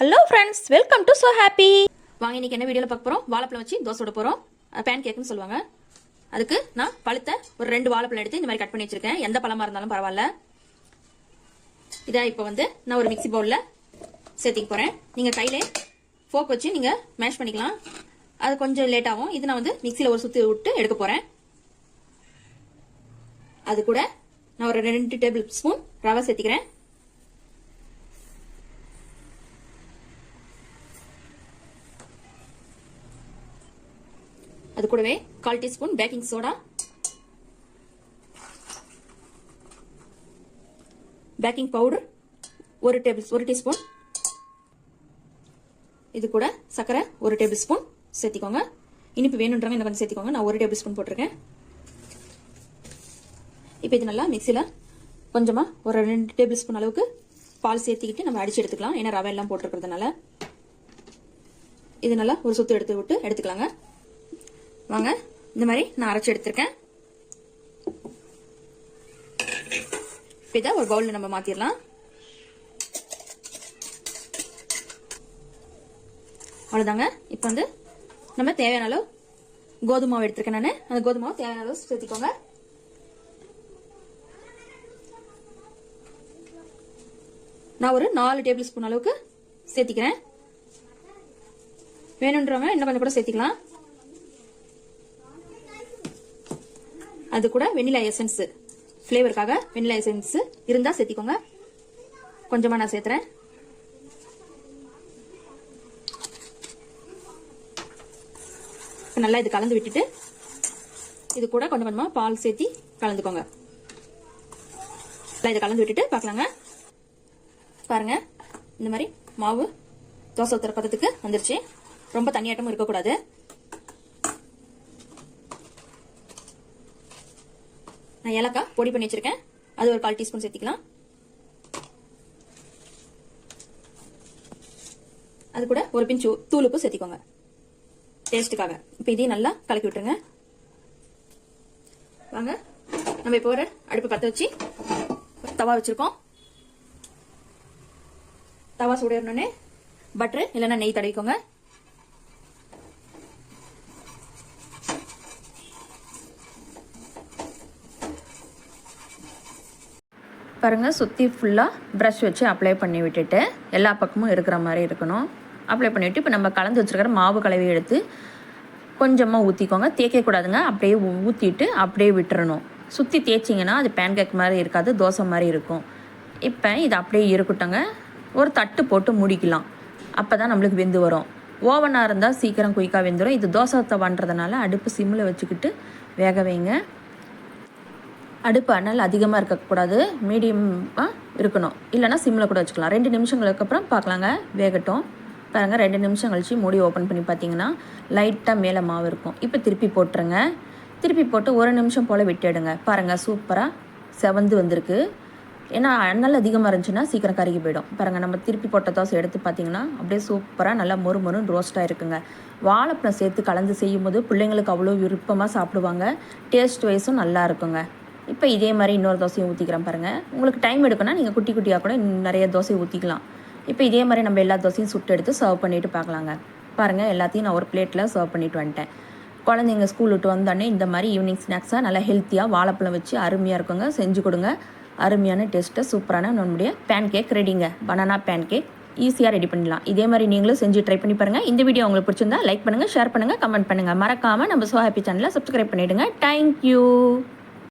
Hello friends welcome to So Happy வாங்க இன்னைக்கு என்ன வீடியோவில் பார்க்க போகிறோம் வாழைப்பழம் வச்சு தோசை விட போகிறோம் பேன் கேக்குன்னு சொல்லுவாங்க. அதுக்கு நான் பழுத்த ஒரு ரெண்டு வாழைப்பழம் எடுத்து இந்த மாதிரி கட் பண்ணி வச்சிருக்கேன். எந்த பழமாக இருந்தாலும் பரவாயில்ல. இதை இப்போ வந்து நான் ஒரு மிக்ஸி பவுலில் சேர்த்திக்க போகிறேன் நீங்கள் கையிலே ஃபோக் வச்சு நீங்கள் மேஷ் பண்ணிக்கலாம். அது கொஞ்சம் லேட் ஆகும். இது நான் வந்து மிக்சியில் ஒரு சுற்றி விட்டு எடுக்க போகிறேன் அது கூட நான் ஒரு ரெண்டு டேபிள் ஸ்பூன் ரவை சேர்த்திக்கிறேன். அது கூடவே கால் teaspoon baking soda. Baking powder ஒரு டேபிள் ஒரு டீஸ்பூன். இது கூட சர்க்கரை ஒரு டேபிள் ஸ்பூன் சேர்த்திக்கோங்க. இனிப்பு வேணுன்றவங்க இன்னும் கொஞ்சம் சேர்த்திக்கோங்க. நான் ஒரு டேபிள் ஸ்பூன் போட்டிருக்கேன். இப்போ இது நல்லா மிக்சியில் கொஞ்சமாக ஒரு ரெண்டு டேபிள் ஸ்பூன் அளவுக்கு பால் சேர்த்திக்கிட்டு நம்ம அடிச்சு எடுத்துக்கலாம். ஏன்னா ரவை எல்லாம் போட்டிருக்கிறதுனால. இது நல்லா ஒரு சுத்து எடுத்து விட்டு எடுத்துக்கலாங்க. வாங்க இந்த மாதிரி நான் அரைச்சி எடுத்திருக்கேன். இதை ஒரு பவுலில் நம்ம மாற்றிடலாம் அவ்வளோதாங்க இப்போ வந்து நம்ம தேவையான அளவு கோதுமை மாவு எடுத்திருக்கேன் நான். அந்த கோதுமை மாவு தேவையான அளவு சேர்த்திக்கோங்க. நான் ஒரு நாலு டேபிள் ஸ்பூன் அளவுக்கு சேர்த்திக்கிறேன். வேணுன்றவங்க இன்னும் கொஞ்சம் கூட சேர்த்திக்கலாம். அது கூட வெண்ணிலா எசன்ஸ். ஃப்ளேவருக்காக வெண்ணிலா எசன்ஸ் இருந்தால் சேர்த்திக்கோங்க. கொஞ்சமாக நான் சேர்த்துறேன். நல்லா இது கலந்து விட்டுட்டு இது கூட கொஞ்சம் கொஞ்சமாக பால் சேர்த்தி கலந்துக்கோங்க. நல்லா இதை கலந்து விட்டுட்டு பார்க்கலாங்க. பாருங்க இந்த மாதிரி மாவு தோசை ஊத்துற பதத்துக்கு வந்துருச்சு. ரொம்ப தண்ணியாட்டமும் இருக்கக்கூடாது. நான் ஏலக்காய் பொடி பண்ணி வச்சிருக்கேன். அது ஒரு கால் டீஸ்பூன் சேர்த்திக்கலாம். அது கூட ஒரு பிஞ்சு தூளுப்பு சேர்த்திக்கோங்க. டேஸ்ட்டுக்காக. இப்போ இதையும் நல்லா கலக்கி விட்டுருங்க. வாங்க. நம்ம இப்போ ஒரு அடுப்பு பற்ற வச்சு தவா வச்சுருக்கோம். தவா சூடணுன்னே பட்டரு இல்லைன்னா நெய் தடவிக்கோங்க. பாருங்கள் சுற்றி ஃபுல்லாக ப்ரஷ் வச்சு அப்ளை பண்ணி விட்டுட்டு எல்லா பக்கமும் இருக்கிற மாதிரி இருக்கணும். அப்ளை பண்ணிவிட்டு இப்போ நம்ம கலந்து வச்சுருக்கிற மாவு கலவை எடுத்து கொஞ்சமாக ஊற்றிக்கோங்க தேய்க்கக்கூடாதுங்க அப்படியே ஊற்றிட்டு அப்படியே விட்டுறணும். சுற்றி தேய்ச்சிங்கன்னா அது பேன் கேக் மாதிரி இருக்காது தோசை மாதிரி இருக்கும். இப்போ இது அப்படியே இருக்கட்டுங்க. ஒரு தட்டு போட்டு முடிக்கலாம். அப்போ தான் நம்மளுக்கு வெந்து வரும். ஓவனாக இருந்தால் சீக்கிரம் குயிக்காக வெந்துடும் இது தோசை பண்ணுறதுனால அடுப்பு சிம்மில் வச்சுக்கிட்டு வேக வைங்க. அடுப்பு அனல் அதிகமாக இருக்கக்கூடாது மீடியமாக இருக்கணும். இல்லைனா சிம்மில் கூட வச்சுக்கலாம். ரெண்டு நிமிஷங்களுக்கு அப்புறம் பார்க்கலாங்க. வேகட்டும். பாருங்கள் ரெண்டு நிமிஷம் கழித்து மூடி ஓப்பன் பண்ணி பார்த்தீங்கன்னா லைட்டாக மேலே மாவு இருக்கும். இப்போ திருப்பி போட்டுருங்க. திருப்பி போட்டு ஒரு நிமிஷம் போல் விட்டுடுங்க பாருங்கள் சூப்பராக செவந்து வந்திருக்கு. ஏன்னா அண்ணல் அதிகமாக இருந்துச்சுன்னா சீக்கிரம் கருகி போயிடும். பாருங்கள் நம்ம திருப்பி போட்ட தோசை எடுத்து பார்த்தீங்கன்னா அப்படியே சூப்பராக நல்லா மொறு மொறுன்னு ரோஸ்ட்டாக இருக்குங்க. வாழைப்பழம் சேர்த்து கலந்து செய்யும்போது பிள்ளைங்களுக்கு அவ்வளோ விருப்பமாக சாப்பிடுவாங்க. டேஸ்ட் வைஸும் நல்லா இருக்குங்க. இப்போ இதே மாதிரி இன்னொரு தோசையை ஊற்றிக்கிறேன் பாருங்கள் உங்களுக்கு டைம் எடுக்கணும்னா நீங்கள் குட்டி குட்டியாக கூட நிறைய தோசை ஊற்றிக்கலாம் இப்போ இதே மாதிரி நம்ம எல்லா தோசையும் சுட்டு எடுத்து சர்வ் பண்ணிவிட்டு பார்க்கலாங்க. பாருங்கள் எல்லாத்தையும் நான் ஒரு பிளேட்டில் சர்வ் பண்ணிட்டு வந்துட்டேன். குழந்தைங்க ஸ்கூல் விட்டு வந்தோடனே இந்த மாதிரி ஈவினிங் ஸ்நாக்ஸாக நல்லா ஹெல்த்தியாக வாழைப்பழம் வச்சு அருமையாக இருக்குங்க. செஞ்சு கொடுங்க. அருமையான டேஸ்ட்டு சூப்பரான நம்முடைய பேன் கேக் ரெடிங்க பனானா பேன் கேக் ஈஸியாக ரெடி பண்ணிடலாம். இதே மாதிரி நீங்களும் செஞ்சு ட்ரை பண்ணி பாருங்கள் இந்த வீடியோ உங்களுக்கு பிடிச்சிருந்தா லைக் பண்ணுங்கள் ஷேர் பண்ணுங்கள் கமெண்ட் பண்ணுங்கள் மறக்காமல் நம்ம சோ ஹாப்பி சேனலை சப்ஸ்கிரைப் பண்ணிவிடுங்க தேங்க்யூ